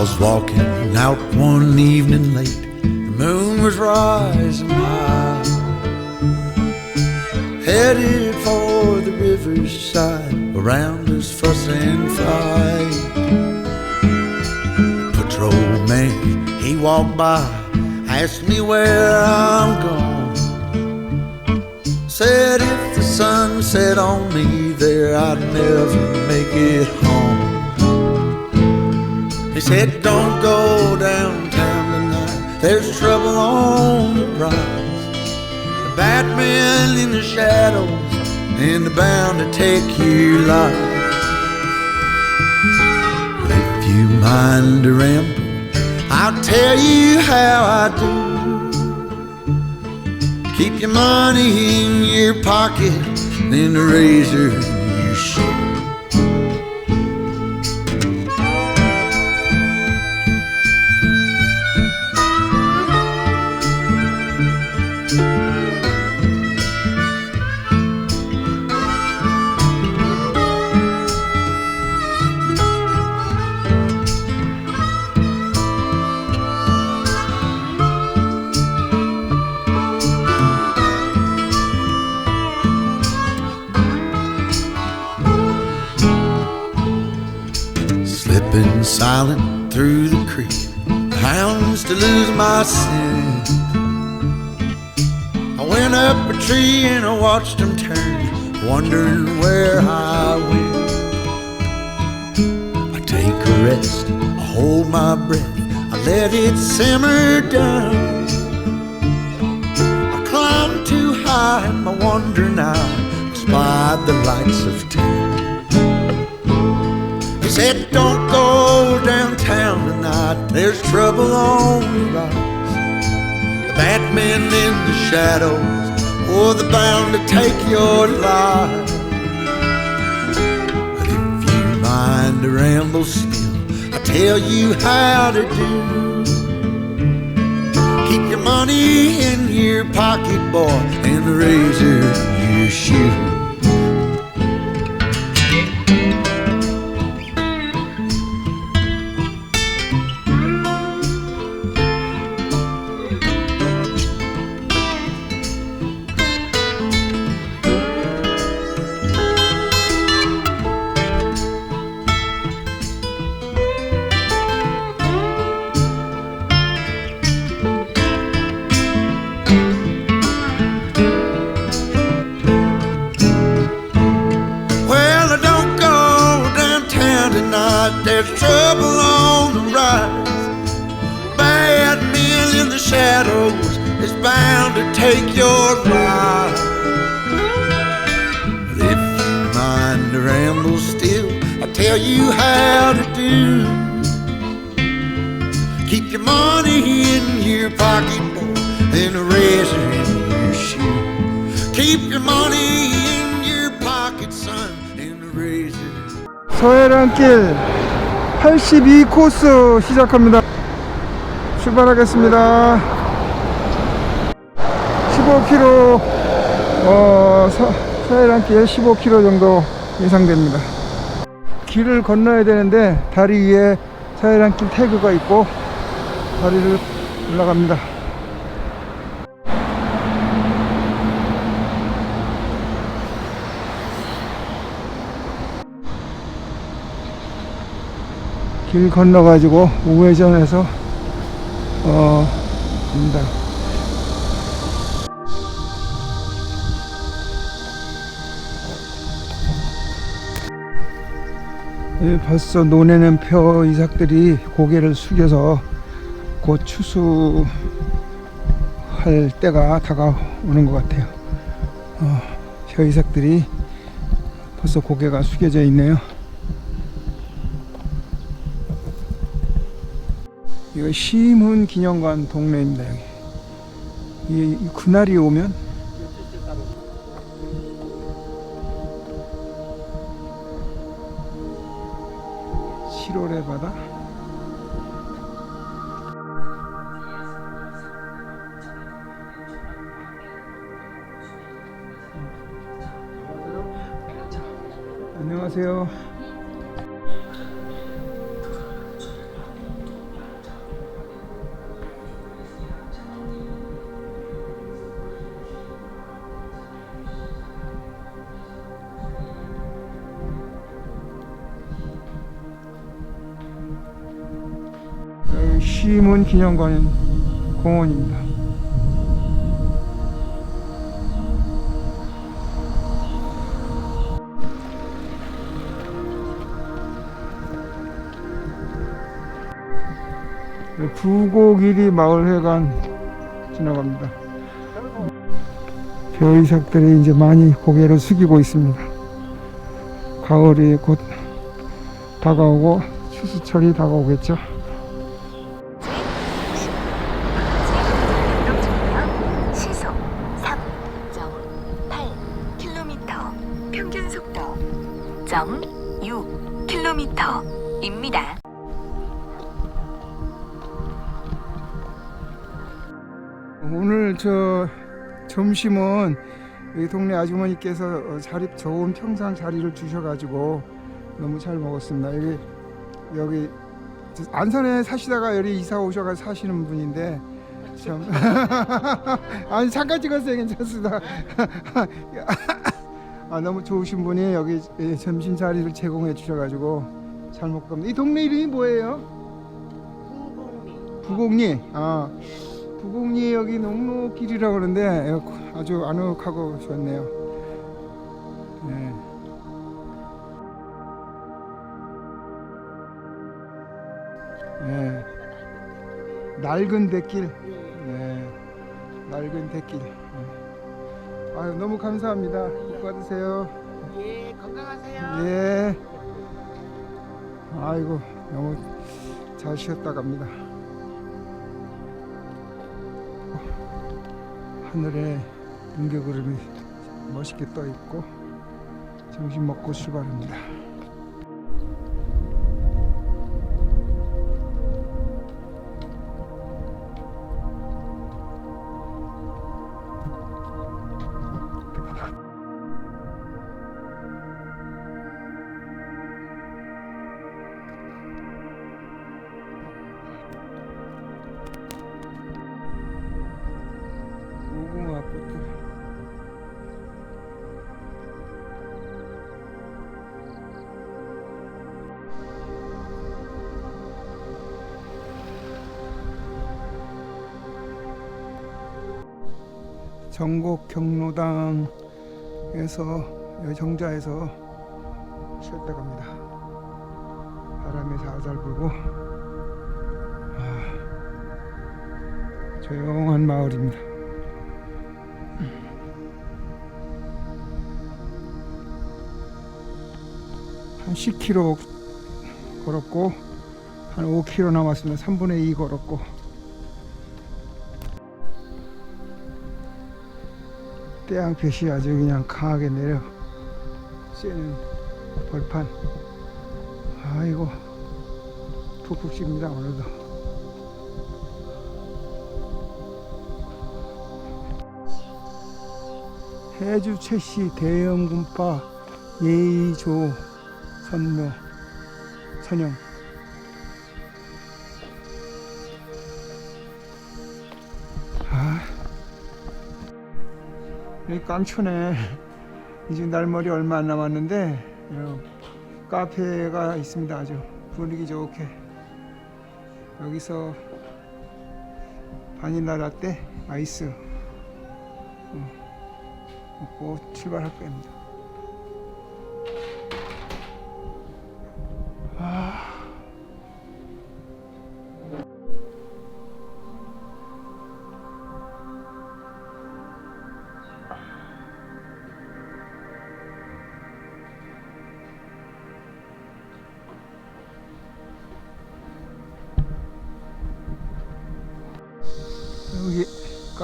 was walking out one evening late. The moon was rising high. Headed for the riverside. Around us fuss and fight. Patrolman, he walked by. Asked me where I'm going. Said if the sun set on me there, I'd never make it home. He said, Don't go downtown tonight. There's trouble on the rise. The Batman in the shadows, and they're bound to take your life. If you mind to ramble, I'll tell you how I do. Keep your money in your pocket, then the razor Slipping silent through the creek, hounds to lose my scent. I went up a tree and I watched them turn, wondering where I went. I take a rest, I hold my breath, I let it simmer down. I climb too high in my wandering eye, spied the lights of town. Said, Don't go downtown tonight. There's trouble on the rise. The Batman in the shadows, or the bound to take your life. But if you mind to ramble still, I tell you how to do. Keep your money in your pocket, boy, and the razor in your shoe. Take your life. But if you mind to ramble still, I'll tell you how to do. Keep your money in your pocket, boy, and a razor in your shoe. Keep your money in your pocket, son, and a razor. 서해랑길 82 코스 시작합니다. 출발하겠습니다. 15km, 어, 서, 서해랑길 15km 정도 예상됩니다. 길을 건너야 되는데 다리 위에 서해랑길 태그가 있고 다리를 올라갑니다. 길 건너 가지고 우회전해서 어 갑니다. 예, 벌써 논에는 표 이삭들이 고개를 숙여서 곧 추수할 때가 다가오는 것 같아요. 어, 표 이삭들이 벌써 고개가 숙여져 있네요. 이거 시문 기념관 동네입니다 여기. 이, 이 그날이 오면 칠월의 바다 안녕하세요. 점심은 기념관 공원입니다. 부곡일이 마을회관 지나갑니다. 벼이삭들이 이제 많이 고개를 숙이고 있습니다. 가을이 곧 다가오고 추수철이 다가오겠죠. 0.6km입니다. 오늘 저 점심은 여기 동네 아주머니께서 어, 자리 좋은 평상 자리를 주셔가지고 너무 잘 먹었습니다. 여기 여기 저 안산에 사시다가 여기 이사 오셔가 사시는 분인데 참 아니 잠깐 찍었어요 괜찮습니다. 아 너무 좋으신 분이 여기 예, 점심 자리를 제공해 주셔가지고 잘 먹고 갑니다. 이 동네 이름이 뭐예요? 부곡리. 아. 부곡리 여기 농로길이라고 그러는데 아주 아늑하고 좋네요. 네. 네. 낡은 대길. 네. 낡은 대길. 네. 아유 너무 감사합니다. 복 받으세요. 예, 건강하세요. 예. 아이고 너무 잘 쉬었다 갑니다. 하늘에 등교구름이 멋있게 떠 있고 점심 먹고 출발합니다. 전곡 경로당에서 여기 정자에서 쉬었다 갑니다. 바람이 살살 불고 아, 조용한 마을입니다. 한 10km 걸었고 한 5km 남았습니다. 3분의 2 걸었고 태양볕이 아주 그냥 강하게 내려 쬐는 벌판. 아이고 푹푹 씹니다 오늘도. 해주 최씨 대형 군파 예의조 선묘 선영 여기 깡촌에 이제 날머리 얼마 안 남았는데 어, 카페가 있습니다. 아주 분위기 좋게. 여기서 바닐라 라떼 아이스 어, 먹고 출발할 겁니다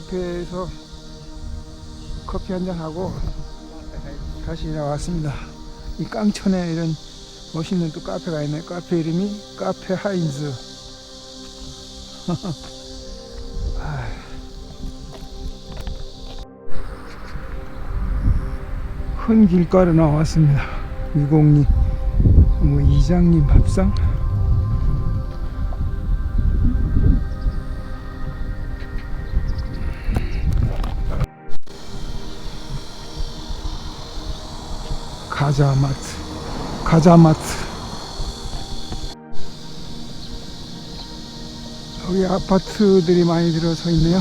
카페에서 커피 한 잔 하고 다시 나왔습니다. 이 깡천에 이런 멋있는 또 카페가 있네. 카페 이름이 카페 하인즈. 아. 큰 길가로 나왔습니다. 유공리 뭐 이장님 밥상. 가자마트 가자마트 여기 아파트들이 많이 들어서 있네요.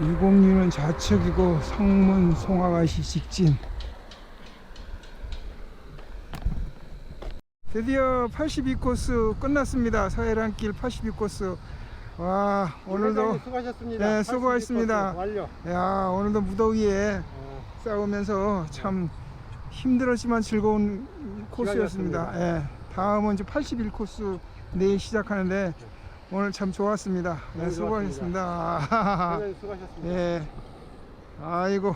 유공리는 좌측이고 성문 송화가시 직진. 드디어 82코스 끝났습니다. 서해랑길 82코스. 와 오늘도 수고하셨습니다. 네, 수고하셨습니다. 82 코스 완료. 야 오늘도 무더위에 어, 싸우면서 참 힘들었지만 즐거운 코스였습니다. 예. 다음은 이제 81코스 내일 시작하는데 오늘 참 좋았습니다. 네, 수고하셨습니다. 수고하셨습니다. 예. 아이고